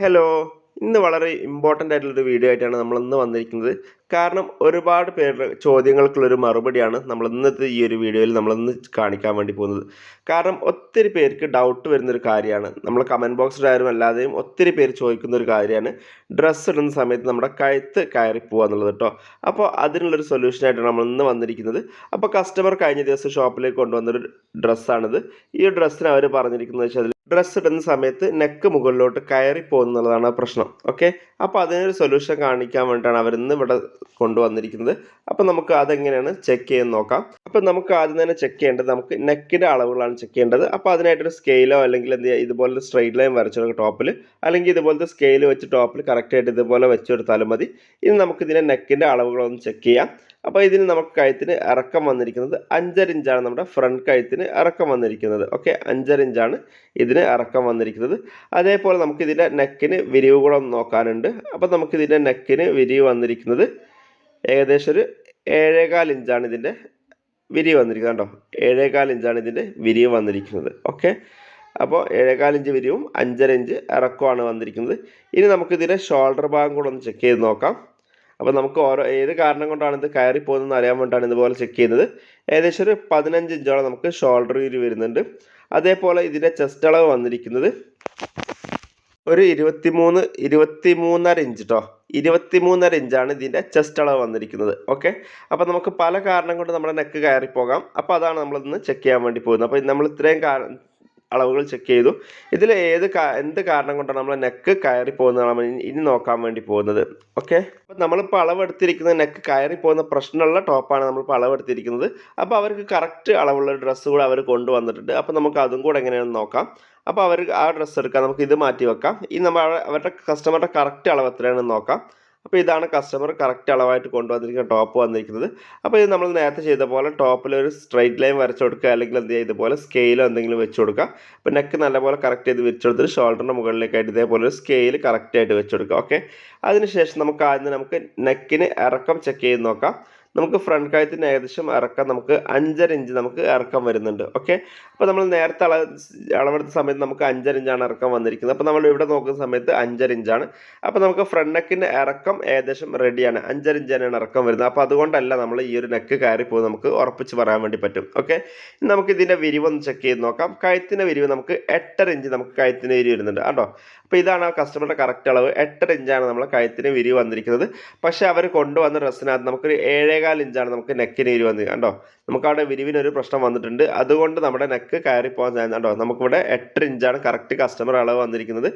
Hello ഇന്ന് വളരെ important ആയിട്ടുള്ളൊരു വീഡിയോ ആയിട്ടാണ് നമ്മൾ ഇന്ന് വന്നിരിക്കുന്നത്. കാരണം ഒരുപാട് പേരുടെ ചോദ്യങ്ങൾക്കുള്ളൊരു മറുപടിയാണ് നമ്മൾ ഇന്നത്തെ ഈ ഒരു വീഡിയോയിൽ നമ്മളിന്ന് കാണിക്കാൻ വേണ്ടി പോകുന്നത്. കാരണം ഒത്തിരി പേർക്ക് ഡൗട്ട് വരുന്നൊരു കാര്യമാണ്. നമ്മൾ കമന്റ് ബോക്സിലായാലും അല്ലാതെയും ഒത്തിരി പേര് ചോദിക്കുന്ന ഒരു കാര്യമാണ്. ഡ്രസ്സ് ഇടുന്ന സമയത്ത് നമ്മുടെ കഴുത്ത് കയറി പോകുക എന്നുള്ളത് കേട്ടോ അപ്പോൾ അതിനുള്ളൊരു സൊല്യൂഷനായിട്ടാണ് നമ്മൾ ഇന്ന് വന്നിരിക്കുന്നത്. അപ്പോൾ കസ്റ്റമർ കഴിഞ്ഞ ദിവസം ഷോപ്പിലേക്ക് കൊണ്ടുവന്നൊരു ഡ്രസ്സാണിത് ഈ ഡ്രസ്സിന് അവർ പറഞ്ഞിരിക്കുന്നത് വെച്ചാൽ ഡ്രസ്സ് ഇടുന്ന സമയത്ത് നെക്ക് മുകളിലോട്ട് കയറി പോകുന്നുള്ളതാണ് പ്രശ്നം. ഓക്കെ അപ്പോൾ അതിനൊരു സൊല്യൂഷൻ കാണിക്കാൻ വേണ്ടിയിട്ടാണ് അവരിന്ന് ഇവിടെ കൊണ്ടുവന്നിരിക്കുന്നത്. അപ്പോൾ നമുക്ക് അതെങ്ങനെയാണ് ചെക്ക് ചെയ്യാൻ നോക്കാം. അപ്പോൾ നമുക്ക് ആദ്യം തന്നെ ചെക്ക് ചെയ്യേണ്ടത് നമുക്ക് നെക്കിന്റെ അളവുകളാണ് ചെക്ക് ചെയ്യേണ്ടത്. അപ്പോൾ അതിനായിട്ടൊരു സ്കെയിലോ അല്ലെങ്കിൽ എന്ത് ചെയ്യുക ഇതുപോലെ സ്ട്രെയിറ്റ് ലൈൻ വരച്ചു ടോപ്പിൽ അല്ലെങ്കിൽ ഇതുപോലത്തെ സ്കെയിൽ വെച്ച് ടോപ്പിൽ കറക്റ്റായിട്ട് ഇതുപോലെ വെച്ചെടുത്താലും മതി. ഇനി നമുക്ക് ഇതിന്റെ നെക്കിന്റെ അളവുകളൊന്ന് ചെക്ക് ചെയ്യാം. അപ്പോൾ ഇതിന് നമുക്ക് കഴുത്തിന് ഇറക്കം വന്നിരിക്കുന്നത് അഞ്ചര ഇഞ്ചാണ് നമ്മുടെ ഫ്രണ്ട് കഴുത്തിന് ഇറക്കം വന്നിരിക്കുന്നത്. ഓക്കെ അഞ്ചര ഇഞ്ചാണ് ഇതിന് ഇറക്കം വന്നിരിക്കുന്നത്. അതേപോലെ നമുക്ക് ഇതിന്റെ നെക്കിന് വിരിവ് കൂടെ നോക്കാനുണ്ട്. അപ്പോൾ നമുക്ക് ഇതിന്റെ നെക്കിന് വിരിവ് വന്നിരിക്കുന്നത് ഏകദേശം ഒരു ഏഴേകാൽ ഇഞ്ചാണ് ഇതിന്റെ വിരിവ് വന്നിരിക്കുന്നത് കേട്ടോ ഏഴേകാൽ ഇഞ്ചാണ് ഇതിന്റെ വിരിവ് വന്നിരിക്കുന്നത്. ഓക്കെ അപ്പോൾ ഏഴേകാൽ ഇഞ്ച് വിരിവും അഞ്ചര ഇഞ്ച് ഇറക്കമാണ് വന്നിരിക്കുന്നത്. ഇനി നമുക്കിതിന്റെ ഷോൾഡർ ഭാഗം കൂടെ ഒന്ന് ചെക്ക് ചെയ്ത് നോക്കാം. അപ്പോൾ നമുക്ക് ഓരോ ഏത് കാരണം കൊണ്ടാണ് ഇത് കയറി പോകുന്നതെന്ന് അറിയാൻ വേണ്ടിയിട്ടാണ് ഇതുപോലെ ചെക്ക് ചെയ്യുന്നത്. ഏകദേശം ഒരു പതിനഞ്ച് ഇഞ്ചോളം നമുക്ക് ഷോൾഡർ വീര് വരുന്നുണ്ട്. അതേപോലെ ഇതിന്റെ ചെസ്റ്റ് അളവ് വന്നിരിക്കുന്നത് ഒരു ഇരുപത്തിമൂന്ന് ഇരുപത്തിമൂന്നര ഇഞ്ച് കേട്ടോ ഇരുപത്തിമൂന്നര ഇഞ്ചാണ് ഇതിന്റെ ചെസ്റ്റ് അളവ് വന്നിരിക്കുന്നത്. ഓക്കെ അപ്പോൾ നമുക്ക് പല കാരണം കൊണ്ട് നമ്മുടെ നെക്ക് കയറി അപ്പോൾ അതാണ് നമ്മളിന്ന് ചെക്ക് ചെയ്യാൻ വേണ്ടി പോകുന്നത്. അപ്പോൾ നമ്മൾ ഇത്രയും അളവുകൾ ചെക്ക് ചെയ്തു. ഇതിൽ ഏത് എന്ത് കാരണം കൊണ്ടാണ് നമ്മൾ നെക്ക് കയറി പോകുന്നതാണ് ഇനി- ഇനി നോക്കാൻ വേണ്ടി പോകുന്നത്. ഓക്കെ അപ്പോൾ നമ്മളിപ്പോൾ അളവെടുത്തിരിക്കുന്നത് നെക്ക് കയറി പോകുന്ന പ്രശ്നമുള്ള ടോപ്പാണ് നമ്മളിപ്പോൾ അളവെടുത്തിരിക്കുന്നത്. അപ്പോൾ അവർക്ക് കറക്റ്റ് അളവുള്ള ഡ്രസ്സ് കൂടെ അവർ കൊണ്ടുവന്നിട്ടുണ്ട്. അപ്പോൾ നമുക്ക് അതും കൂടെ എങ്ങനെയാണെന്ന് നോക്കാം. അപ്പോൾ അവർ ആ ഡ്രസ്സ് എടുക്കാം. നമുക്ക് ഇത് മാറ്റി വെക്കാം. ഈ നമ്മൾ അവരുടെ കസ്റ്റമറുടെ കറക്റ്റ് അളവ് എത്രയാണെന്ന് നോക്കാം. അപ്പോൾ ഇതാണ് കസ്റ്റമർ കറക്റ്റ് അളവായിട്ട് കൊണ്ടുവന്നിരിക്കുന്ന ടോപ്പ് വന്നിരിക്കുന്നത്. അപ്പോൾ ഇത് നമ്മൾ നേരത്തെ ചെയ്ത പോലെ ടോപ്പിൽ ഒരു സ്ട്രൈറ്റ് ലൈൻ വരച്ചു കൊടുക്കുക അല്ലെങ്കിൽ എന്ത് ചെയ്യുക ഇതുപോലെ സ്കെയിലോ എന്തെങ്കിലും വെച്ച് കൊടുക്കുക. അപ്പോൾ നെക്ക് നല്ലപോലെ കറക്റ്റ് ചെയ്ത് വെച്ച് കൊടുത്തിട്ട് ഷോൾഡറിന്റെ മുകളിലേക്കായിട്ട് ഇതേപോലെ ഒരു സ്കെയിൽ കറക്റ്റായിട്ട് വെച്ച് കൊടുക്കുക ഓക്കെ അതിനുശേഷം നമുക്ക് ആദ്യം നമുക്ക് നെക്കിന് ഇറക്കം ചെക്ക് ചെയ്ത് നോക്കാം. നമുക്ക് ഫ്രണ്ട് കഴുത്തിന് ഏകദേശം ഇറക്കം നമുക്ക് അഞ്ചര ഇഞ്ച് നമുക്ക് ഇറക്കം വരുന്നുണ്ട്. ഓക്കെ അപ്പോൾ നമ്മൾ നേരത്തെ അള അളവെടുത്ത സമയത്ത് നമുക്ക് അഞ്ചര ഇഞ്ചാണ് ഇറക്കം വന്നിരിക്കുന്നത്. അപ്പോൾ നമ്മൾ ഇവിടെ നോക്കുന്ന സമയത്ത് അഞ്ചര ഇഞ്ചാണ് അപ്പോൾ നമുക്ക് ഫ്രണ്ട് നെക്കിന്റെ ഇറക്കം ഏകദേശം റെഡിയാണ് അഞ്ചര ഇഞ്ച് തന്നെയാണ് ഇറക്കം വരുന്നത്. അപ്പോൾ അതുകൊണ്ടല്ല നമ്മൾ ഈ ഒരു നെക്ക് കയറി പോകുന്നത് നമുക്ക് ഉറപ്പിച്ച് പറയാൻ വേണ്ടി പറ്റും. ഓക്കെ നമുക്ക് ഇതിന്റെ വിരിവ് ഒന്ന് ചെക്ക് ചെയ്ത് നോക്കാം. കഴുത്തിന്റെ വിരിവ് നമുക്ക് എട്ടര ഇഞ്ച് നമുക്ക് കഴുത്തിന് വിരിവ് വരുന്നുണ്ട്. കേട്ടോ അപ്പോൾ ഇതാണ് ആ കസ്റ്റമറുടെ കറക്റ്റ് അളവ്. എട്ടര ഇഞ്ചാണ് നമ്മൾ കഴുത്തിന് വിരിവ് വന്നിരിക്കുന്നത്. പക്ഷേ അവർ കൊണ്ടുവന്ന ഡ്രസ്സിനകത്ത് നമുക്കൊരു ഏഴേകാൽ ഇഞ്ചാണ് നമുക്ക് നെക്കിന് ഇരി വന്നത് കണ്ടോ? നമുക്ക് അവിടെ വിരിവിനൊരു പ്രശ്നം വന്നിട്ടുണ്ട്. അതുകൊണ്ട് നമ്മുടെ നെക്ക് കയറി പോകാൻ ചാൻസ് ഉണ്ടോ നമുക്കിവിടെ എട്ടര ഇഞ്ചാണ് കറക്റ്റ് കസ്റ്റമർ അളവ് വന്നിരിക്കുന്നത്.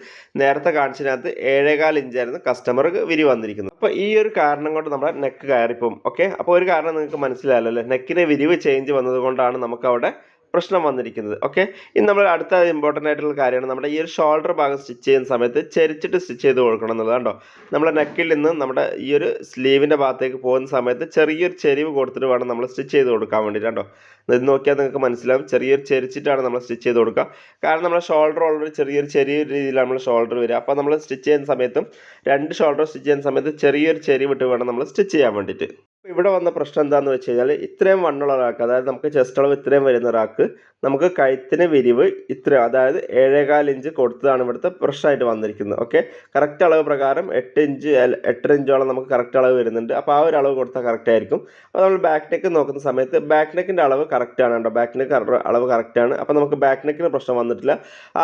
നേരത്തെ കാണിച്ചതിനകത്ത് ഏഴേകാൽ ഇഞ്ചായിരുന്നു കസ്റ്റമർ വിരി വന്നിരിക്കുന്നത്. അപ്പോൾ ഈ ഒരു കാരണം കൊണ്ട് നമ്മുടെ നെക്ക് കയറിപ്പോകും. ഓക്കെ അപ്പോൾ ഒരു കാരണം നിങ്ങൾക്ക് മനസ്സിലായല്ലോ അല്ലേ? നെക്കിന് വിരിവ് ചേഞ്ച് വന്നതുകൊണ്ടാണ് നമുക്കവിടെ പ്രശ്നം വന്നിരിക്കുന്നത്. ഓക്കെ ഇനി നമ്മൾ അടുത്ത ഇമ്പോർട്ടന്റ് ആയിട്ടുള്ള കാര്യമാണ്. നമ്മുടെ ഈ ഒരു ഷോൾഡർ ഭാഗം സ്റ്റിച്ച് ചെയ്യുന്ന സമയത്ത് ചെരിച്ചിട്ട് സ്റ്റിച്ച് ചെയ്ത് കൊടുക്കണം എന്നുള്ളത് കണ്ടോ? നമ്മുടെ നെക്കിൽ നിന്ന് നമ്മുടെ ഈ ഒരു സ്ലീവിന്റെ ഭാഗത്തേക്ക് പോകുന്ന സമയത്ത് ചെറിയൊരു ചെരിവ് കൊടുത്തിട്ട് വേണം നമ്മൾ സ്റ്റിച്ച് ചെയ്ത് കൊടുക്കാൻ വേണ്ടിയിട്ട് കേട്ടോ ഇത് നോക്കിയാൽ നിങ്ങൾക്ക് മനസ്സിലാവും. ചെറിയൊരു ചെരിച്ചിട്ടാണ് നമ്മൾ സ്റ്റിച്ച് ചെയ്ത് കൊടുക്കുക. കാരണം നമ്മുടെ ഷോൾഡർ ഓൾറെഡി ചെറിയൊരു ചെറിയ രീതിയിലാണ് നമ്മൾ ഷോൾഡർ വരിക. അപ്പോൾ നമ്മൾ സ്റ്റിച്ച് ചെയ്യുന്ന സമയത്തും രണ്ട് ഷോൾഡർ സ്റ്റിച്ച് ചെയ്യുന്ന സമയത്ത് ചെറിയൊരു ചെരിവിട്ട് വേണം നമ്മൾ സ്റ്റിച്ച് ചെയ്യാൻ വേണ്ടിയിട്ട്. ഇവിടെ വന്ന പ്രശ്നം എന്താണെന്ന് വെച്ച് കഴിഞ്ഞാൽ ഇത്രയും വണ്ണുള്ള റാക്ക് അതായത് നമുക്ക് ചെസ്റ്റ് അളവ് ഇത്രയും വരുന്ന റാക്ക് നമുക്ക് കഴുത്തിന് വിരിവ് ഇത്ര അതായത് ഏഴേകാൽ ഇഞ്ച് കൊടുത്തതാണ് ഇവിടുത്തെ പ്രശ്നമായിട്ട് വന്നിരിക്കുന്നത്. ഓക്കെ കറക്റ്റ് അളവ് പ്രകാരം എട്ട് ഇഞ്ച് എട്ടര ഇഞ്ചോളം നമുക്ക് കറക്റ്റ് അളവ് വരുന്നുണ്ട്. അപ്പോൾ ആ ഒരു അളവ് കൊടുത്താൽ കറക്റ്റ് ആയിരിക്കും. അപ്പോൾ നമ്മൾ ബാക്ക് നെക്ക് നോക്കുന്ന സമയത്ത് ബാക്ക് നെക്കിന്റെ അളവ് കറക്റ്റ് ആണ് കേട്ടോ. ബാക്ക് നെക്ക് അളവ് കറക്റ്റ് ആണ്. അപ്പോൾ നമുക്ക് ബാക്ക് നെക്കിന് പ്രശ്നം വന്നിട്ടില്ല.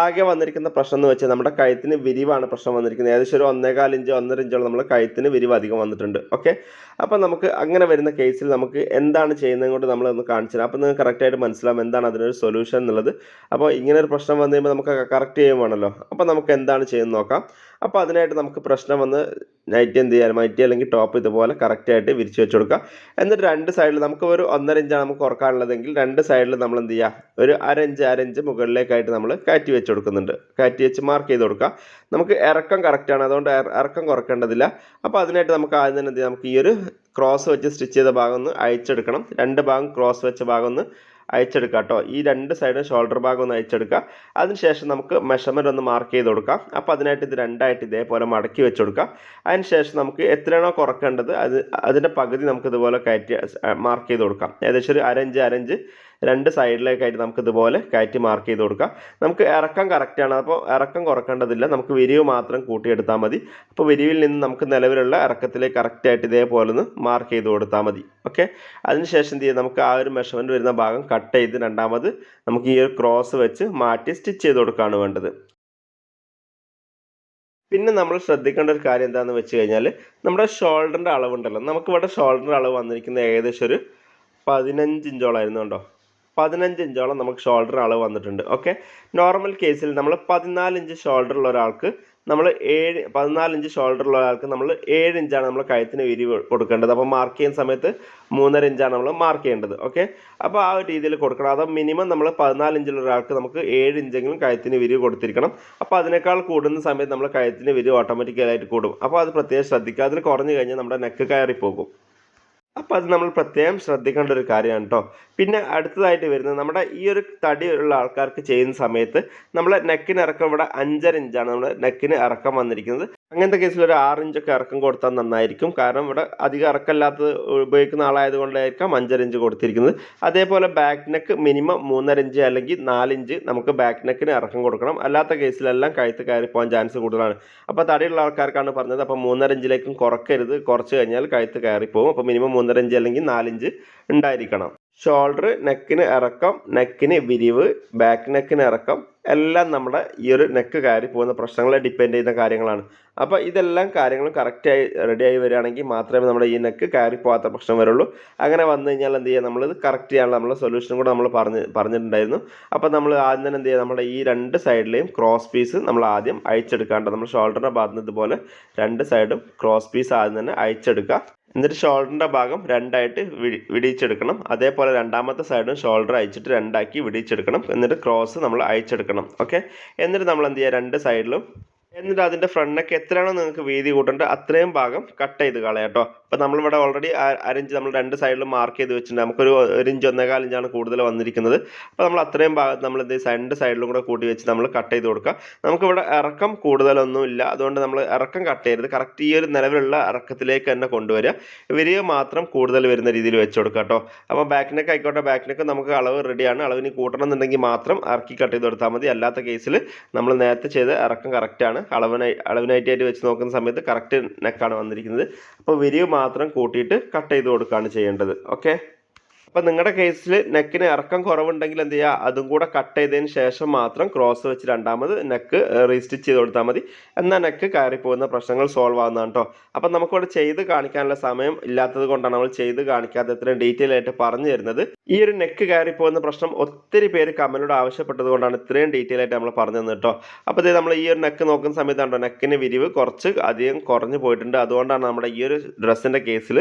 ആകെ വന്നിരിക്കുന്ന പ്രശ്നം എന്ന് വെച്ചാൽ നമ്മുടെ കഴുത്തിന് വിരിവാണ് പ്രശ്നം വന്നിരിക്കുന്നത്. ഏകദേശം ഒരു ഒന്നേകാൽ ഇഞ്ച് ഒന്നര ഇഞ്ചോളം നമ്മൾ കഴുത്തിന് വിരിവ് അധികം വന്നിട്ടുണ്ട്. ഓക്കെ അപ്പോൾ നമുക്ക് അങ്ങനെ വരുന്ന കേസിൽ നമുക്ക് എന്താണ് ചെയ്യുന്നത് കൊണ്ട് നമ്മൾ ഒന്ന് കാണിച്ചു തരാം അപ്പോൾ നിങ്ങൾക്ക് കറക്റ്റായിട്ട് മനസ്സിലാവും എന്താണ് അതിനൊരു സൊല്യൂഷൻ എന്നുള്ളത്. അപ്പോൾ ഇങ്ങനെ ഒരു പ്രശ്നം വന്നു കഴിയുമ്പോൾ നമുക്ക് കറക്റ്റ് ചെയ്യുവാണല്ലോ അപ്പോൾ നമുക്ക് എന്താണ് ചെയ്യുന്നത് നോക്കാം. അപ്പോൾ അതിനായിട്ട് നമുക്ക് പ്രശ്നം വന്ന് നൈറ്റ് എന്ത് ചെയ്യാൻ നൈറ്റി അല്ലെങ്കിൽ ടോപ്പ് ഇതുപോലെ കറക്റ്റായിട്ട് വിരിച്ച് വെച്ച് കൊടുക്കുക എന്നിട്ട് രണ്ട് സൈഡിൽ നമുക്ക് ഒരു ഒന്നര ഇഞ്ചാണ് നമുക്ക് ഉറക്കാനുള്ളതെങ്കിൽ രണ്ട് സൈഡിൽ നമ്മൾ എന്ത് ചെയ്യുക ഒരു അരഞ്ച് അരഞ്ച് മുകളിലേക്കായിട്ട് നമ്മൾ കയറ്റി വെച്ച് കൊടുക്കുന്നുണ്ട്. കയറ്റി വെച്ച് മാർക്ക് ചെയ്ത് കൊടുക്കുക. നമുക്ക് ഇറക്കം കറക്റ്റാണ് അതുകൊണ്ട് ഇറ- ഇറക്കം കുറക്കേണ്ടതില്ല. അപ്പോൾ അതിനായിട്ട് നമുക്ക് ആദ്യം തന്നെ എന്ത് ചെയ്യാം? നമുക്ക് ഈ ഒരു ക്രോസ് വെച്ച് സ്റ്റിച്ച് ചെയ്ത ഭാഗം ഒന്ന് അയച്ചെടുക്കണം രണ്ട് ഭാഗം ക്രോസ് വെച്ച ഭാഗം ഒന്ന് അയച്ചെടുക്കുക കേട്ടോ ഈ രണ്ട് സൈഡും ഷോൾഡർ ഭാഗം ഒന്ന് അയച്ചെടുക്കുക അതിനുശേഷം നമുക്ക് മെഷർമെന്റ് ഒന്ന് മാർക്ക് ചെയ്ത് കൊടുക്കാം. അപ്പോൾ അതിനായിട്ട് ഇത് രണ്ടായിട്ട് ഇതേപോലെ മടക്കി വെച്ച് കൊടുക്കുക അതിനുശേഷം നമുക്ക് എത്രയാണോ കുറക്കേണ്ടത് അത് അതിന്റെ പകുതി നമുക്ക് ഇതുപോലെ കയറ്റി മാർക്ക് ചെയ്ത് കൊടുക്കാം. ഏകദേശം ഒരു അരഞ്ച് അരഞ്ച് രണ്ട് സൈഡിലേക്കായിട്ട് നമുക്ക് ഇതുപോലെ കയറ്റി മാർക്ക് ചെയ്ത് കൊടുക്കാം. നമുക്ക് ഇറക്കം കറക്റ്റാണ് അപ്പോൾ ഇറക്കം കുറക്കേണ്ടതില്ല. നമുക്ക് വിരിവ് മാത്രം കൂട്ടിയെടുത്താൽ മതി. അപ്പോൾ വിരിവിൽ നിന്ന് നമുക്ക് നിലവിലുള്ള ഇറക്കത്തിലേക്ക് കറക്റ്റായിട്ട് ഇതേപോലെ ഒന്ന് മാർക്ക് ചെയ്ത് കൊടുത്താൽ മതി. ഓക്കെ അതിനുശേഷം എന്ത് ചെയ്യാം? നമുക്ക് ആ ഒരു മെഷർമെന്റ് വരുന്ന ഭാഗം കട്ട് ചെയ്ത് രണ്ടാമത് നമുക്ക് ഈ ഒരു ക്രോസ് വെച്ച് മാറ്റി സ്റ്റിച്ച് ചെയ്ത് കൊടുക്കുകയാണ് വേണ്ടത്. പിന്നെ നമ്മൾ ശ്രദ്ധിക്കേണ്ട ഒരു കാര്യം എന്താണെന്ന് വെച്ച് കഴിഞ്ഞാൽ നമ്മുടെ ഷോൾഡറിന്റെ അളവുണ്ടല്ലോ. നമുക്കിവിടെ ഷോൾഡറിന്റെ അളവ് വന്നിരിക്കുന്നത് ഏകദേശം ഒരു പതിനഞ്ച് ഇഞ്ചോളായിരുന്നു കേട്ടോ പതിനഞ്ച് ഇഞ്ചോളം നമുക്ക് ഷോൾഡർ അളവ് വന്നിട്ടുണ്ട്. ഓക്കെ നോർമൽ കേസിൽ നമ്മൾ പതിനാല് ഇഞ്ച് ഷോൾഡർ ഉള്ള ഒരാൾക്ക് നമ്മൾ ഏഴ് പതിനാല് ഇഞ്ച് ഷോൾഡർ ഉള്ള ഒരാൾക്ക് നമ്മൾ ഏഴ് ഇഞ്ചാണ് നമ്മൾ കഴുത്തിന് വിരിവ് കൊടുക്കേണ്ടത്. അപ്പോൾ മാർക്ക് ചെയ്യുന്ന സമയത്ത് മൂന്നര ഇഞ്ചാണ് നമ്മൾ മാർക്ക് ചെയ്യേണ്ടത്. ഓക്കെ അപ്പോൾ ആ ഒരു രീതിയിൽ കൊടുക്കണം. അതോ മിനിമം നമ്മൾ പതിനാല് ഇഞ്ചുള്ള ഒരാൾക്ക് നമുക്ക് ഏഴ് ഇഞ്ചെങ്കിലും കഴുത്തിന് വിരിവ് കൊടുത്തിരിക്കണം. അപ്പോൾ അതിനേക്കാൾ കൂടുന്ന സമയത്ത് നമ്മൾ കഴുത്തിന് വിരിവ് ഓട്ടോമാറ്റിക്കലായിട്ട് കൂടും. അപ്പോൾ അത് പ്രത്യേകം ശ്രദ്ധിക്കുക. അതിൽ കുറഞ്ഞു കഴിഞ്ഞാൽ നമ്മുടെ നെക്ക് കയറി പോകും അപ്പോൾ അത് നമ്മൾ പ്രത്യേകം ശ്രദ്ധിക്കേണ്ട ഒരു കാര്യമാണ് കേട്ടോ പിന്നെ അടുത്തതായിട്ട് വരുന്നത് നമ്മുടെ ഈ ഒരു തടി ഉള്ള ആൾക്കാർക്ക് ചെയ്യുന്ന സമയത്ത് നമ്മളെ നെക്കിന് ഇറക്കം ഇവിടെ അഞ്ചര ഇഞ്ചാണ്. നമ്മൾ നെക്കിന് ഇറക്കം വന്നിരിക്കുന്നത്. അങ്ങനത്തെ കേസിൽ ഒരു ആറ് ഇഞ്ചൊക്കെ ഇറക്കം കൊടുത്താൽ നന്നായിരിക്കും. കാരണം ഇവിടെ അധികം ഇറക്കമില്ലാത്തത് ഉപയോഗിക്കുന്ന ആളായതുകൊണ്ടായിരിക്കാം അഞ്ചര ഇഞ്ച് കൊടുത്തിരിക്കുന്നത്. അതേപോലെ ബാക്ക് നെക്ക് മിനിമം മൂന്നര ഇഞ്ച് അല്ലെങ്കിൽ നാലിഞ്ച് നമുക്ക് ബാക്ക് നെക്കിന് ഇറക്കം കൊടുക്കണം. അല്ലാത്ത കേസിലെല്ലാം കഴുത്ത് കയറി പോകാൻ ചാൻസ് കൂടുതലാണ്. അപ്പോൾ തടിയുള്ള ആൾക്കാർക്കാണ് പറഞ്ഞത് അപ്പോൾ മൂന്നര ഇഞ്ചിലേക്കും കുറക്കരുത്. കുറച്ച് കഴിഞ്ഞാൽ കഴുത്ത് കയറി പോകും. അപ്പോൾ മിനിമം മൂന്നര ഇഞ്ച് അല്ലെങ്കിൽ നാലിഞ്ച് ഉണ്ടായിരിക്കണം. ഷോൾഡർ നെക്കിന് ഇറക്കം നെക്കിന് വിരിവ് ബാക്ക് നെക്കിന് ഇറക്കം എല്ലാം നമ്മുടെ ഈ ഒരു നെക്ക് കയറി പോകുന്ന പ്രശ്നങ്ങളെ ഡിപ്പെൻഡ് ചെയ്യുന്ന കാര്യങ്ങളാണ്. അപ്പോൾ ഇതെല്ലാം കാര്യങ്ങളും കറക്റ്റായി റെഡിയായി വരികയാണെങ്കിൽ മാത്രമേ നമ്മുടെ ഈ നെക്ക് കയറി പോകാത്ത പ്രശ്നം വരുള്ളൂ. അങ്ങനെ വന്നു കഴിഞ്ഞാൽ എന്ത് ചെയ്യുക നമ്മളിത് കറക്റ്റ് ചെയ്യാനുള്ള നമ്മളെ സൊല്യൂഷൻ കൂടെ നമ്മൾ പറഞ്ഞ് പറഞ്ഞിട്ടുണ്ടായിരുന്നു. അപ്പോൾ നമ്മൾ ആദ്യം തന്നെ എന്ത് ചെയ്യുക നമ്മുടെ ഈ രണ്ട് സൈഡിലെയും ക്രോസ് പീസ് നമ്മൾ ആദ്യം അയച്ചെടുക്കാണ്ട് നമ്മൾ ഷോൾഡറിന്റെ ഭാഗത്ത് ഇതുപോലെ രണ്ട് സൈഡും ക്രോസ് പീസ് ആദ്യം തന്നെ അയച്ചെടുക്കുക എന്നിട്ട് ഷോൾഡറിന്റെ ഭാഗം രണ്ടായിട്ട് വിടി വിടിയിച്ചെടുക്കണം. അതേപോലെ രണ്ടാമത്തെ സൈഡും ഷോൾഡർ അയച്ചിട്ട് രണ്ടാക്കി വിടിയിച്ചെടുക്കണം. എന്നിട്ട് ക്രോസ് നമ്മൾ അയച്ചെടുക്കണം. ഓക്കെ എന്നിട്ട് നമ്മൾ എന്ത് ചെയ്യുക? രണ്ട് സൈഡിലും എന്നിട്ട് അതിന്റെ ഫ്രണ്ടൊക്കെ എത്രയാണോ നിങ്ങൾക്ക് വീതി കൂട്ടേണ്ടത് അത്രയും ഭാഗം കട്ട് ചെയ്ത് കളയാം കേട്ടോ. അപ്പോൾ നമ്മളിവിടെ ഓൾറെഡി അരഞ്ച് നമ്മൾ രണ്ട് സൈഡിലും മാർക്ക് ചെയ്ത് വെച്ചിട്ടുണ്ട്. നമുക്കൊരു ഒരു ഇഞ്ച് ഒന്നേകാൽ ഇഞ്ചാണ് കൂടുതൽ വന്നിരിക്കുന്നത്. അപ്പോൾ നമ്മൾ അത്രയും ഭാഗത്ത് നമ്മൾ എന്ത് രണ്ട് സൈഡിലും കൂടെ കൂട്ടി വെച്ച് നമ്മൾ കട്ട് ചെയ്ത് കൊടുക്കുക. നമുക്കിവിടെ ഇറക്കം കൂടുതലൊന്നും ഇല്ല. അതുകൊണ്ട് നമ്മൾ ഇറക്കം കട്ട് ചെയ്യരുത്. കറക്റ്റ് ഈ ഒരു നിലവിലുള്ള ഇറക്കത്തിലേക്ക് തന്നെ കൊണ്ടുവരിക. വിരിവ് മാത്രം കൂടുതൽ വരുന്ന രീതിയിൽ വെച്ച് കൊടുക്കുക കേട്ടോ. അപ്പോൾ ബാക്കിനൊക്കെ നെക്ക് ആയിക്കോട്ടെ. ബാക്കിനൊക്കെ നെക്ക് നമുക്ക് അളവ് റെഡിയാണ് അളവിന് കൂട്ടണം എന്നുണ്ടെങ്കിൽ മാത്രം ഇറക്കി കട്ട് ചെയ്ത് കൊടുത്താൽ മതി. അല്ലാത്ത കേസിൽ നമ്മൾ നേരത്തെ ചെയ്ത ഇറക്കം കറക്റ്റാണ് അളവിനായി അളവിനായിട്ടായിട്ട് വെച്ച് നോക്കുന്ന സമയത്ത് കറക്റ്റ് നെക്കാണ് വന്നിരിക്കുന്നത്. അപ്പോൾ വിരിവ് മാത്രം കൂട്ടിയിട്ട് കട്ട് ചെയ്ത് കൊടുക്കുകയാണ് ചെയ്യേണ്ടത്. ഓക്കെ അപ്പോൾ നിങ്ങളുടെ കേസിൽ നെക്കിന് ഇറക്കം കുറവുണ്ടെങ്കിൽ എന്ത് ചെയ്യുക അതും കൂടെ കട്ട് ചെയ്തതിന് ശേഷം മാത്രം ക്രോസ് വെച്ച് രണ്ടാമത് നെക്ക് റീസ്റ്റിച്ച് ചെയ്ത് കൊടുത്താൽ മതി. എന്നാൽ നെക്ക് കയറി പോകുന്ന പ്രശ്നങ്ങൾ സോൾവ് ആവുന്നതാണ് കേട്ടോ അപ്പോൾ നമുക്കിവിടെ ചെയ്ത് കാണിക്കാനുള്ള സമയം ഇല്ലാത്തത് കൊണ്ടാണ് നമ്മൾ ചെയ്ത് കാണിക്കാതെ ഇത്രയും ഡീറ്റെയിൽ ആയിട്ട് പറഞ്ഞു തരുന്നത്. ഈ ഒരു നെക്ക് കയറി പോകുന്ന പ്രശ്നം ഒത്തിരി പേര് കമ്മലോട് ആവശ്യപ്പെട്ടത് കൊണ്ടാണ് ഇത്രയും ഡീറ്റെയിൽ ആയിട്ട് നമ്മൾ പറഞ്ഞു തന്നത് കേട്ടോ അപ്പോൾ ഇത് നമ്മൾ ഈ ഒരു നെക്ക് നോക്കുന്ന സമയത്താണോ നെക്കിന് വിരിവ് കുറച്ച് അധികം കുറഞ്ഞു പോയിട്ടുണ്ട്. അതുകൊണ്ടാണ് നമ്മുടെ ഈ ഒരു ഡ്രസ്സിന്റെ കേസിൽ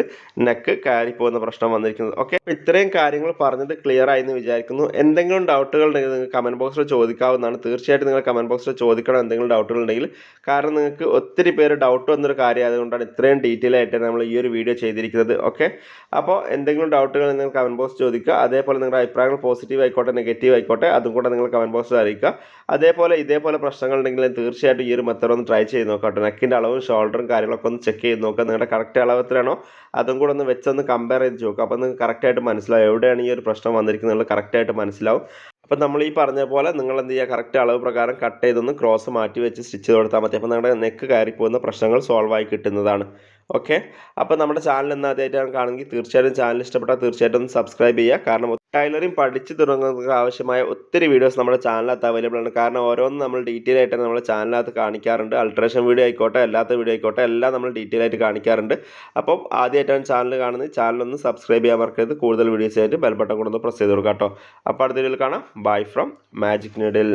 നെക്ക് കയറി പോകുന്ന പ്രശ്നം വന്നിരിക്കുന്നത്. ഓക്കെ ഇത്രയും കാര്യങ്ങൾ പറഞ്ഞത് ക്ലിയർ ആയി എന്ന് വിചാരിക്കുന്നു. എന്തെങ്കിലും ഡൗട്ടുകൾ ഉണ്ടെങ്കിൽ നിങ്ങൾക്ക് കമന്റ് ബോക്സിൽ ചോദിക്കാവുന്നതാണ്. തീർച്ചയായിട്ടും നിങ്ങൾ കമന്റ് ബോക്സിൽ ചോദിക്കണം എന്തെങ്കിലും ഡൗട്ടുകൾ ഉണ്ടെങ്കിൽ. കാരണം നിങ്ങൾക്ക് ഒത്തിരി പേര് ഡൗട്ട് വന്നൊരു കാര്യം ആയതുകൊണ്ടാണ് ഇത്രയും ഡീറ്റെയിൽ ആയിട്ട് നമ്മൾ ഈ ഒരു വീഡിയോ ചെയ്തിരിക്കുന്നത്. ഓക്കെ അപ്പോൾ എന്തെങ്കിലും ഡൗട്ടുകൾ നിങ്ങൾ കമന്റ് ബോക്സ് ചോദിക്കുക. അതേപോലെ നിങ്ങളുടെ അഭിപ്രായങ്ങൾ പോസിറ്റീവ് ആയിക്കോട്ടെ നെഗറ്റീവ് ആയിക്കോട്ടെ അതും കൂടെ നിങ്ങൾ കമന്റ് ബോക്സിൽ അറിയിക്കുക. അതേപോലെ ഇതേപോലെ പ്രശ്നങ്ങൾ ഉണ്ടെങ്കിൽ തീർച്ചയായിട്ടും ഈ ഒരു മെത്തേഡ് ഒന്ന് ട്രൈ ചെയ്ത് നോക്കാം കേട്ടോ. നെക്കിന്റെ അളവും ഷോൾഡറും കാര്യങ്ങളൊക്കെ ഒന്ന് ചെക്ക് ചെയ്ത് നോക്കുക. നിങ്ങളുടെ കറക്റ്റ് അളവ് എത്രയാണോ അതും കൂടെ ഒന്ന് വെച്ചൊന്ന് കമ്പയർ ചെയ്ത് നോക്കുക അപ്പോൾ നിങ്ങൾക്ക് കറക്റ്റായിട്ട് മനസ്സിലാവും. എവിടെയാണ് ഈ ഒരു പ്രശ്നം വന്നിരിക്കുന്നത് കറക്റ്റായിട്ട് മനസ്സിലാവും. അപ്പം നമ്മൾ ഈ പറഞ്ഞ പോലെ നിങ്ങൾ എന്ത് ചെയ്യുക കറക്റ്റ് അളവ് പ്രകാരം കട്ട് ചെയ്തൊന്ന് ക്രോസ് മാറ്റി വെച്ച് സ്റ്റിച്ച് കൊടുത്താൽ മതി. അപ്പോൾ നിങ്ങളുടെ നെക്ക് കയറി പോകുന്ന പ്രശ്നങ്ങൾ സോൾവ് ആയി കിട്ടുന്നതാണ്. ഓക്കെ അപ്പോൾ നമ്മുടെ ചാനൽ ഇന്ന് ആദ്യമായിട്ടാണ് കാണുമെങ്കിൽ തീർച്ചയായിട്ടും ചാനൽ ഇഷ്ടപ്പെട്ടാൽ തീർച്ചയായിട്ടും സബ്സ്ക്രൈബ് ചെയ്യുക. കാരണം ടൈലറിംഗ് പഠിച്ചു തുടങ്ങുന്നതിന് ആവശ്യമായ ഒത്തിരി വീഡിയോസ് നമ്മുടെ ചാനലിനകത്ത് അവൈലബിൾ ആണ്. കാരണം ഓരോന്നും നമ്മൾ ഡീറ്റെയിൽ ആയിട്ട് നമ്മുടെ ചാനലിനകത്ത് കാണിക്കാറുണ്ട്. അൾട്രേഷൻ വീഡിയോ ആയിക്കോട്ടെ അല്ലാത്ത വീഡിയോ ആയിക്കോട്ടെ എല്ലാം നമ്മൾ ഡീറ്റെയിൽ ആയിട്ട് കാണിക്കാറുണ്ട്. അപ്പം ആദ്യമായിട്ടാണ് ചാനൽ കാണുന്നത്. ചാനലൊന്ന് സബ്സ്ക്രൈബ് ചെയ്യാൻ മറക്കരുത്. കൂടുതൽ വീഡിയോസ് ആയിട്ട് ബെൽ ബട്ടൺ കൊണ്ടൊന്ന് പ്രസ് ചെയ്ത് കൊടുക്കാം കേട്ടോ. അപ്പോൾ അടുത്ത വീഡിയോയിൽ കാണാം. Bye from magic needle